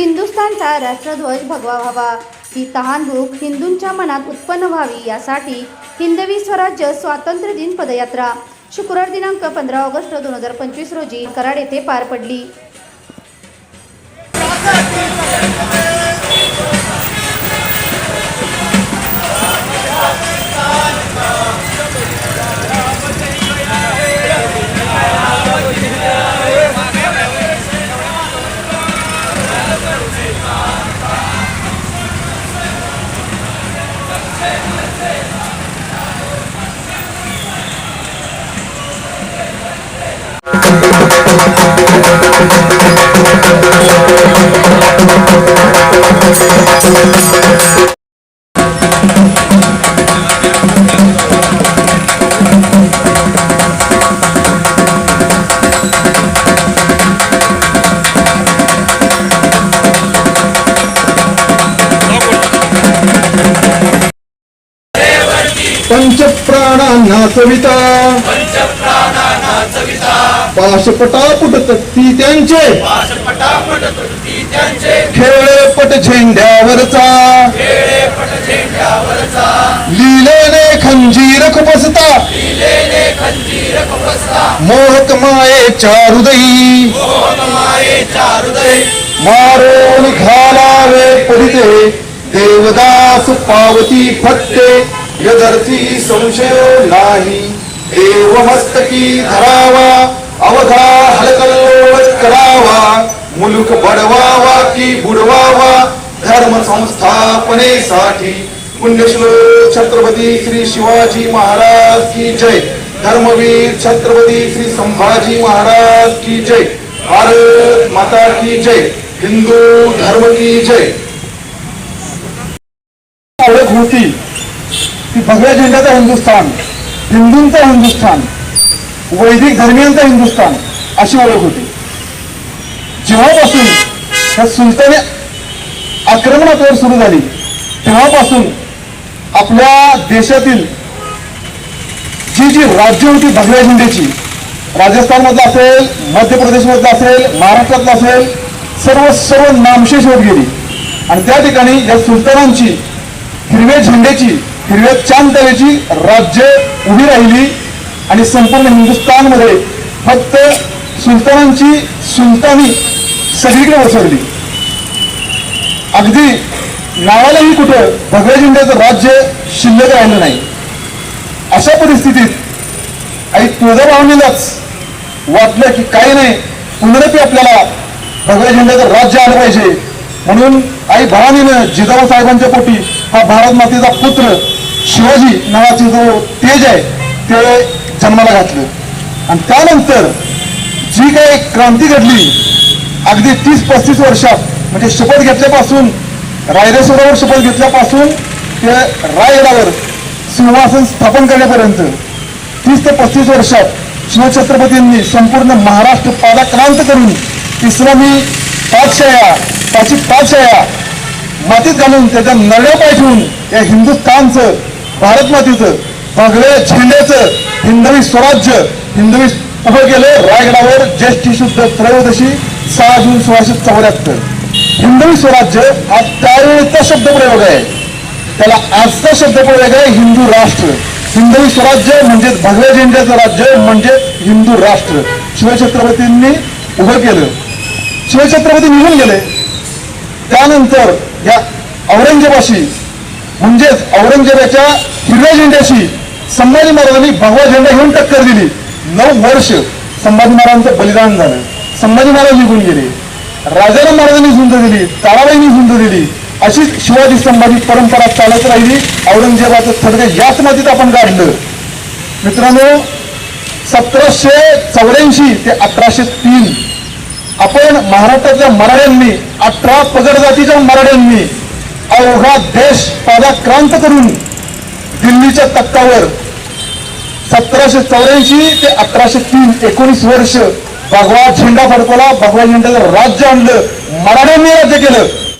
हिंदुस्थानचा राष्ट्रध्वज भगवा व्हावा. ही तहानभूक हिंदूंच्या मनात उत्पन्न व्हावी यासाठी हिंदवी स्वराज्य स्वातंत्र्य दिन पदयात्रा शुक्रवार दिनांक पंधरा ऑगस्ट दोन हजार पंचवीस रोजी कराड येथे पार पडली. Thank you. पंचप्राणांना सविता पाशपटा पुटतक्ती त्यांचे. खेळे पट झेंड्यावरचा. लिलेने खंजीर खुपसता. मोहक मायेच्या हृदयी मारून घालावे पडिते. देवदास पावती फत्ते यदर्थी संशय नाही. देव मस्तकी धरावा अवघा हलकल्लोळ करावा मुलुक बडवावा की बुडवावा धर्म संस्थापनेसाठी पुण्यश्लोक छत्रपती श्री शिवाजी महाराज की जय. धर्मवीर छत्रपती श्री संभाजी महाराज की जय. भारत माता की जय. हिंदू धर्म की जय. ओळख होती. भगव्या झेंड्याचं हिंदुस्थान हिंदूंचा हिंदुस्थान वैदिक धर्मियांचा हिंदुस्थान अशी ओळख होती. जेव्हापासून त्या सुलताने आक्रमणावर सुरू झाली तेव्हापासून आपल्या देशातील जी जी राज्य होती भगव्या झेंड्याची राजस्थानमधलं असेल मध्य प्रदेशमधलं असेल महाराष्ट्रातलं असेल सर्व सर्व नामशेष होत गेली. आणि त्या ठिकाणी या सुलतानांची हिरव्या झेंड्याची हिरव्या चांद तऱ्हेची राज्य उभी राहिली आणि संपूर्ण हिंदुस्थानमध्ये फक्त सुलतानांची सुलतानी सगळीकडे पसरली अगदी नावालाही कुठं भगव्या झेंड्याचं राज्य शिल्लक राहिलं नाही. अशा परिस्थितीत आई तुळजाभवानीलाच वाटलं की काही नाही पुनरपी आपल्याला भगव्या झेंड्याचं राज्य आलं पाहिजे. म्हणून आई भवानीनं जिजाऊ साहेबांच्या पोटी हा भारत मातेचा पुत्र शिवाजी नावाचे जो तेज आहे ते जन्माला घातलं. आणि त्यानंतर जी काही क्रांती घडली अगदी तीस पस्तीस वर्षात म्हणजे शपथ घेतल्यापासून रायरेश्वरावर शपथ घेतल्यापासून ते रायगडावर सिंहासन स्थापन करण्यापर्यंत तीस ते पस्तीस वर्षात शिवछत्रपतींनी संपूर्ण महाराष्ट्र पादाक्रांत करून इस्लामी पाचशया पाची पाचशया मातीत घालून त्याच्या नळ्या पाय ठेवून या हिंदुस्थानचं भारत मातीचं भगव्या झेंड्याचं हिंदवी स्वराज्य हिंदवी उभं केलं रायगडावर ज्येष्ठी शुद्ध त्रयोदशी सहा जून सोळाशे चौऱ्याहत्तर. हिंदवी स्वराज्य हा त्यावेळेचा शब्दप्रयोग आहे. त्याला आजचा शब्दप्रयोग आहे हिंदू राष्ट्र. हिंदवी स्वराज्य म्हणजे भगव्या झेंड्याचं राज्य म्हणजे हिंदू राष्ट्र. शिवछत्रपतींनी उभं केलं. शिवछत्रपती निघून गेले. त्यानंतर या औरंगजेबाशी म्हणजेच औरंगजेबाच्या हिरव्या झेंड्याशी संभाजी महाराजांनी भगवा झेंडा घेऊन टक्कर दिली. नऊ वर्ष संभाजी महाराजांचं बलिदान झालं. संभाजी महाराज निघून गेले. राजाराम महाराजांनी झुंज दिली ताराबाईंनी झुंज दिली. अशीच शिवाजी संभाजी परंपरा चालत राहिली. औरंगजेबाचं थडगं याच मातीत आपण काढलं मित्रांनो सतराशे चौऱ्याऐंशी ते अठराशे तीन. आपण महाराष्ट्रातल्या मराठ्यांनी अठरा पगड जातीच्या मराठ्यांनी अवघा देश पादाक्रांत करून दिल्लीच्या तक्कावर सतराशे चौऱ्याऐंशी ते अठराशे तीन एकोणीस वर्ष भगवा झेंडा फडकवला भगवा झेंड्याचं राज्य आणलं मराठ्यांनी राज्य केलं.